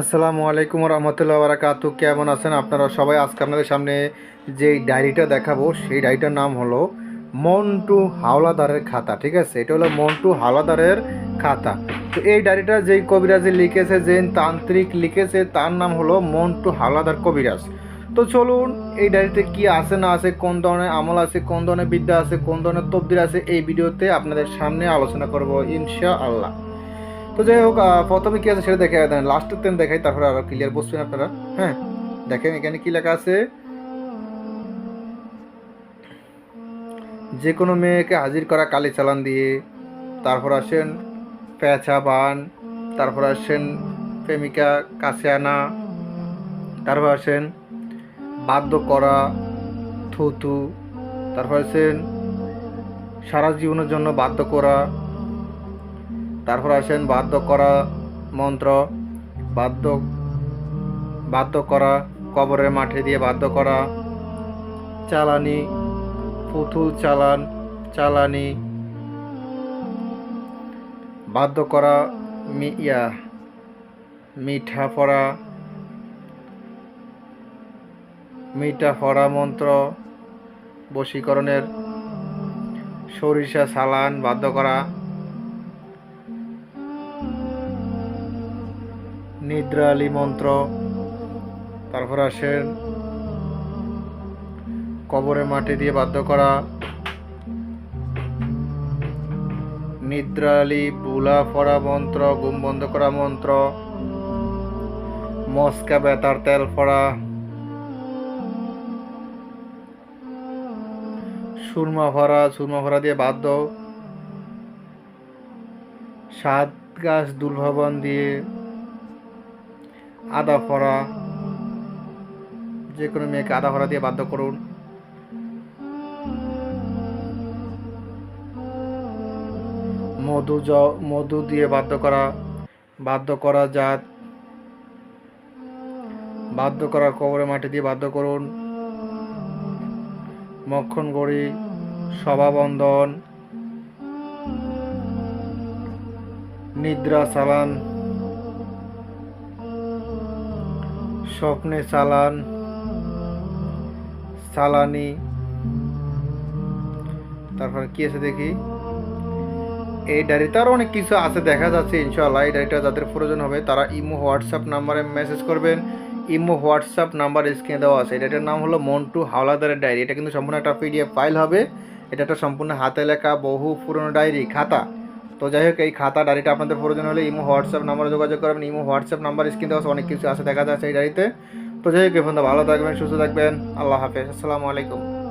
আসসালামু আলাইকুম রহমতুল্লাহ বারাকাতু। কেমন আছেন আপনারা সবাই? আজকে আপনাদের সামনে যে ডায়েরিটা দেখাবো, সেই ডায়েরিটার নাম হলো মন্টু হাওলাদারের খাতা, ঠিক আছে? এটা হলো মন্টু হাওলাদারের খাতা। তো এই ডায়েরিটা যেই কবিরাজি লিখেছে যে তান্ত্রিক লিখেছে, তার নাম হলো মন্টু হাওলাদার কবিরাজ। তো চলুন, এই ডায়েরিতে কি আছে, না আছে, কোন ধরনের আমল আছে, কোন ধরনের বিদ্যা আছে, কোন ধরনের তবদির আছে, এই ভিডিওতে আপনাদের সামনে আলোচনা করব ইনশা আল্লাহ তো যাই হোক প্রথমে কি আছে সেটা দেখে দেন লাস্টের তেন দেখাই, তারপরে আরও ক্লিয়ার বুঝবেন আপনারা। হ্যাঁ দেখেন এখানে কি লেখা আছে? যে কোনো মেয়েকে হাজির করা কালি চালান দিয়ে, তারপর আসেন পেঁচা বান, তারপর আসেন প্রেমিকা কাছে আনা, তারপর আসেন বাধ্য করা, থুতু, তারপর আসেন সারা জীবনের জন্য বাধ্য করা তারপর আসেন বাধ্য করা মন্ত্র, বাধ্য বাধ্য করা কবরের মাঠে দিয়ে বাধ্য করা চালানি, পুতুল চালান, চালানি, বাধ্য করা ইয়া, মিঠা পড়া মিঠা পড়া মন্ত্র, বশীকরণের সরিষা চালান, বাধ্য করা নিদ্রালি মন্ত্র। তারপর আসেন, কবরে মাটি দিয়ে বাধ্য করা। নিদ্রালি বুলা পড়া মন্ত্র, ঘুম বন্ধ করা মন্ত্র। মস্কা বেতার তেল পড়া সুরমা ভরা সুরমা ভরা দিয়ে বাধ্য। সাত গাছ দুর্ভাবন দিয়ে আদা, ফড়া, যে কোনো মেয়েকে আদা, ফড়া দিয়ে বাধ্য করুন। মধু জ, মধু দিয়ে বাধ্য করা বাধ্য করা জাত, বাধ্য করা কবরে মাটি দিয়ে বাধ্য করুন। মক্ষণ, গড়ি সভাবন্ধন নিদ্রা চালান স্বপ্নে চালান, চালানি। তারপর কি আছে দেখি? এই ডায়েরিতে আরও অনেক কিছু আছে, দেখা যাচ্ছে, ইনশাআল্লাহ। এই ডায়েরিটা যাদের প্রয়োজন হবে, তারা ইমো, হোয়াটসঅ্যাপ নাম্বারে মেসেজ করবেন। ইমো, হোয়াটসঅ্যাপ নাম্বার স্ক্রিনে দেওয়া আছে। এই নাম হলো মন্টু হাওলাদারের ডায়েরি। এটা কিন্তু সম্পূর্ণ একটা পিডিএফ ফাইল হবে। এটা একটা সম্পূর্ণ হাতে লেখা, বহু পুরনো ডায়েরি, খাতা। তো যাই হোক, এই খাতা ডায়েরিটা আপনাদের প্রয়োজন হলে ইমো, হোয়াটসঅ্যাপ নাম্বারে যোগাযোগ করবেন। ইমো, হোয়াটসঅ্যাপ নাম্বার, স্ক্রিন দেওয়া অনেক কিছু আছে, দেখা যাচ্ছে এই ডায়েরিতে। তো যাই হোক বন্ধু ভালো থাকবেন, সুস্থ থাকবেন। আল্লাহ হাফেজ, আসসালামু আলাইকুম।